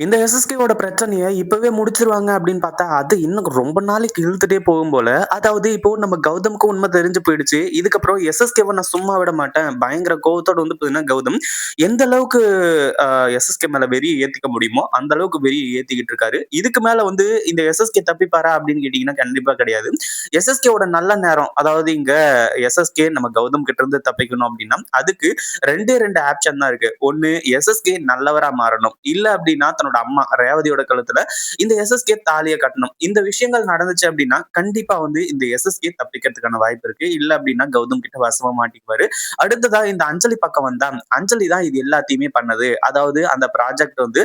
இந்த எஸ்எஸ்கேவோட பிரச்சனையை இப்பவே முடிச்சிருவாங்க அப்படின்னு பார்த்தா, அது இன்னும் ரொம்ப நாளைக்கு இழுத்துட்டே போகும் போல. அதாவது இப்போ நம்ம கௌதம்க்கு உண்மை தெரிஞ்சு போயிடுச்சு. இதுக்கப்புறம் எஸ்எஸ்கேவை நான் சும்மா விட மாட்டேன். பயங்கர கோவத்தோட வந்து பார்த்தீங்கன்னா, கௌதம் எந்த அளவுக்கு எஸ்எஸ்கே மேல வெறிய ஏத்திக்க முடியுமோ, அந்த அளவுக்கு வெறிய ஏத்திக்கிட்டு இருக்காரு. இதுக்கு மேல வந்து இந்த எஸ்எஸ்கே தப்பிப்பாரா அப்படின்னு கேட்டீங்கன்னா, கண்டிப்பா கிடையாது. எஸ்எஸ்கேவோட நல்ல நேரம், அதாவது இங்க எஸ்எஸ்கே நம்ம கௌதம் கிட்ட இருந்து தப்பிக்கணும் அப்படின்னா, அதுக்கு 2டே 2 ஆப்ஷன் தான் இருக்கு. ஒன்னு எஸ்எஸ்கே நல்லவரா மாறணும். இல்ல அப்படின்னா தன்னோட அம்மா ரேவதியோட கழுத்துல இந்த எஸ்எஸ்கே தாலிய கட்டணும். இந்த விஷயங்கள் நடந்துச்சு அப்படின்னா, கண்டிப்பா வந்து இந்த எஸ்எஸ்கே தப்பிக்கிறதுக்கான வாய்ப்பு இருக்கு. இல்ல அப்படின்னா கௌதம் கிட்ட வசமா மாட்டிக்குவாரு. அடுத்ததா இந்த அஞ்சலி பக்கம் வந்தா, அஞ்சலி தான் இது எல்லாத்தையுமே பண்ணது. அதாவது அந்த ப்ராஜெக்ட் வந்து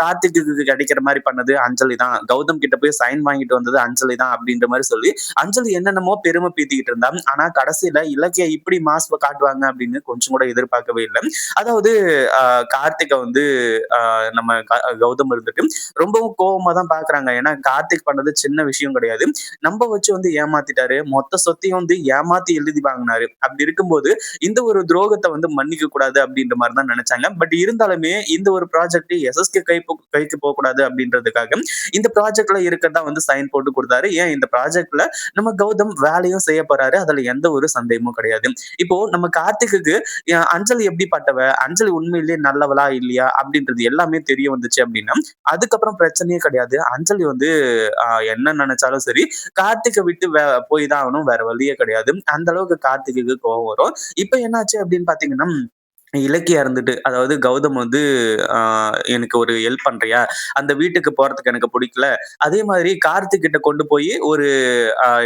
கார்த்திக்கு கிடைக்கிற மாதிரி பண்ணது அஞ்சலி தான். கௌதம் கிட்ட போய் சைன் வாங்கிட்டு வந்தது அஞ்சலி தான் அப்படின்ற மாதிரி சொல்லி, அஞ்சலி என்னென்னமோ பெருமை பீத்திக்கிட்டு இருந்தா. ஆனா கடைசியில இலக்கிய இப்படி மாஸ் காட்டுவாங்க அப்படின்னு கொஞ்சம் கூட எதிர்பார்க்கவே இல்லை அதாவது கார்த்திகை வந்து நம்ம கௌதம் இருந்துட்டு ரொம்பவும் கோவமா தான் பாக்குறாங்க ஏன்னா கார்த்திக் பண்ணது சின்ன விஷயம் கிடையாது. நம்ம வச்சு வந்து ஏமாத்திட்டாரு. மொத்த சொத்தையும் வந்து ஏமாத்தி எழுதி வாங்கினாரு அப்படி இருக்கும்போது இந்த ஒரு துரோகத்தை வந்து மன்னிக்க கூடாது அப்படின்ற மாதிரி தான் நினைச்சாங்க பட் இருந்தாலுமே இந்த ஒரு ப்ராஜெக்ட் எஸ்எஸ்கே கை கைக்கு கைக்கு போக்கூடாது அப்படின்றதுக்காக இந்த ப்ராஜெக்ட்ல இருக்கதான் வந்து சைன் போட்டு கொடுத்தாரு ஏன் இந்த ப்ராஜெக்ட்ல நம்ம கௌதம் வேலையும் செய்ய போறாரு. அதுல எந்த ஒரு சந்தேகமும் கிடையாது. இப்போ நம்ம கார்த்திக்கு அ அஞ்சலி எப்படிப்பட்டவ? அஞ்சலி உண்மையிலேயே நல்லவளா? இல்லையா? அப்படின்றது எல்லாமே தெரிய வந்து இருந்துச்சு அப்படின்னா, அதுக்கப்புறம் பிரச்சனையே கிடையாது. அஞ்சலி வந்து என்ன நினைச்சாலும் சரி, கார்த்திகை விட்டு போய் தான் ஆகணும். வேற வழியே கிடையாது. அந்த அளவுக்கு கார்த்திகைக்கு கோவம் வரும். இப்ப என்னாச்சு அப்படின்னு பாத்தீங்கன்னா இலக்கியா இருந்துட்டு, அதாவது கௌதம் வந்து எனக்கு ஒரு ஹெல்ப் பண்றியா? அந்த வீட்டுக்கு போறதுக்கு எனக்கு பிடிக்கல அதே மாதிரி கார்த்திக் கிட்ட கொண்டு போய் ஒரு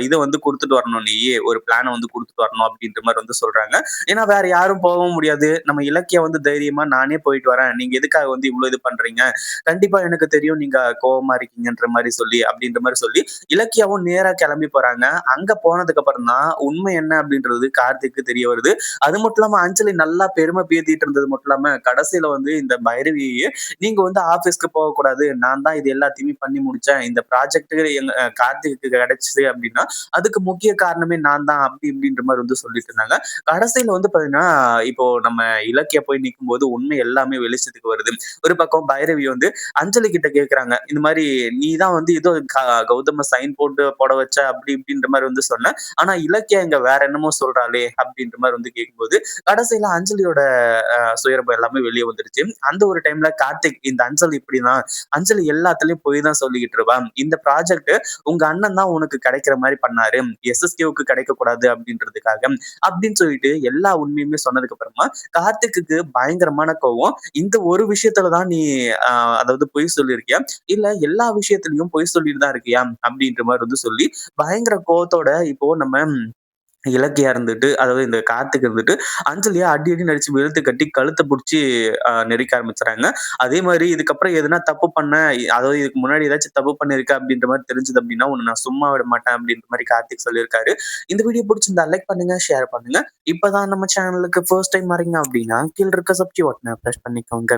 இதை வந்து கொடுத்துட்டு வரணும் நீயே ஒரு பிளானை வந்து கொடுத்துட்டு வரணும் அப்படின்ற மாதிரி வந்து சொல்றாங்க. ஏன்னா வேற யாரும் போகவும் முடியாது. நம்ம இலக்கியா வந்து தைரியமா நானே போயிட்டு வரேன். நீங்க எதுக்காக வந்து இவ்வளவு இது பண்றீங்க? கண்டிப்பா எனக்கு தெரியும் நீங்க கோவமா இருக்கீங்கன்ற மாதிரி சொல்லி அப்படின்ற மாதிரி சொல்லி, இலக்கியாவும் நேரா கிளம்பி போறாங்க. அங்க போனதுக்கு அப்புறம் தான் உண்மை என்ன அப்படின்றது கார்த்திக்கு தெரிய வருது. அது மட்டும் இல்லாம அஞ்சலி நல்லா பெருமை பீத்திட்டு இருந்தது மட்டும் இல்லாம, கடைசியில வந்து இந்த பைரவியையே நீங்க வந்து ஆஃபீஸ்க்கு போகக்கூடாது. நான் தான் இது எல்லாத்தையுமே பண்ணி முடிச்சேன். இந்த ப்ராஜெக்ட் எங்க கார்த்திக்கு கிடைச்சது அப்படின்னா, அதுக்கு முக்கிய காரணமே நான் தான் அப்படி இப்படின்ற மாதிரி வந்து சொல்லிட்டு இருந்தாங்க. கடைசியில வந்து பார்த்தீங்கன்னா, இப்போ நம்ம இலக்கிய போய் நிற்கும் போது உண்மை எல்லாமே வெளிச்சத்துக்கு வருது. ஒரு பக்கம் பைரவி வந்து அஞ்சலி கிட்ட கேட்குறாங்க. இந்த மாதிரி நீ தான் வந்து ஏதோ க கௌதம சைன் போட்டு போட வச்ச அப்படி இப்படின்ற மாதிரி வந்து சொன்ன. ஆனா இலக்கியம் இங்க வேற என்னமோ சொல்றாளே அப்படின்ற மாதிரி வந்து கேட்கும்போது, கடைசியில அஞ்சலியோட சுயரபம் எல்லாமே வெளியே வந்துருச்சு. அந்த ஒரு டைம்ல கார்த்திக் இந்த அஞ்சல் இப்படிதான். அஞ்சல் எல்லாத்துலயும் பொய் தான் சொல்லிக்கிட்டு இருப்பான் இந்த ப்ராஜெக்ட் உங்க அண்ணன் தான் உனக்கு கிடைக்கிற மாதிரி பண்ணாரு. எஸ்எஸ்கேவுக்கு கிடைக்கக்கூடாது அப்படின்றதுக்காக. அப்படின்னு சொல்லிட்டு எல்லா உண்மையுமே சொன்னதுக்கு அப்புறமா, கார்த்திக்கு பயங்கரமான கோவம். இந்த ஒரு விஷயத்துல தான் நீ அதாவது பொய் சொல்லியிருக்கியா? இல்ல எல்லா விஷயத்துலயும் பொய் சொல்லிட்டு தான் இருக்கியா? அப்படின்ற மாதிரி வந்து சொல்லி, பயங்கர கோவத்தோட இப்போ நம்ம இலக்கியா இருந்துட்டு, அதாவது இந்த கார்த்திக் இருந்துட்டு, அஞ்சலியா அடி அடி நடிச்சு வெளுத்து கட்டி கழுத்தை பிடிச்சி நெரிக்க ஆரம்பிச்சுறாங்க. அதே மாதிரி இதுக்கப்புறம் எதுனா தப்பு பண்ண, அதாவது இதுக்கு முன்னாடி ஏதாச்சும் தப்பு பண்ணிருக்கா அப்படின்ற மாதிரி தெரிஞ்சது அப்படின்னா, ஒன்று நான் சும்மா விட மாட்டேன் அப்படின்ற மாதிரி கார்த்திக் சொல்லியிருக்காரு. இந்த வீடியோ பிடிச்சிருந்தா லைக் பண்ணுங்க, ஷேர் பண்ணுங்க. இப்பதான் நம்ம சேனலுக்கு ஃபர்ஸ்ட் டைம் வரீங்க அப்படின்னா, கீழ இருக்க சப்ஜி பட்டன ப்ரெஷ் பண்ணிக்கோங்க.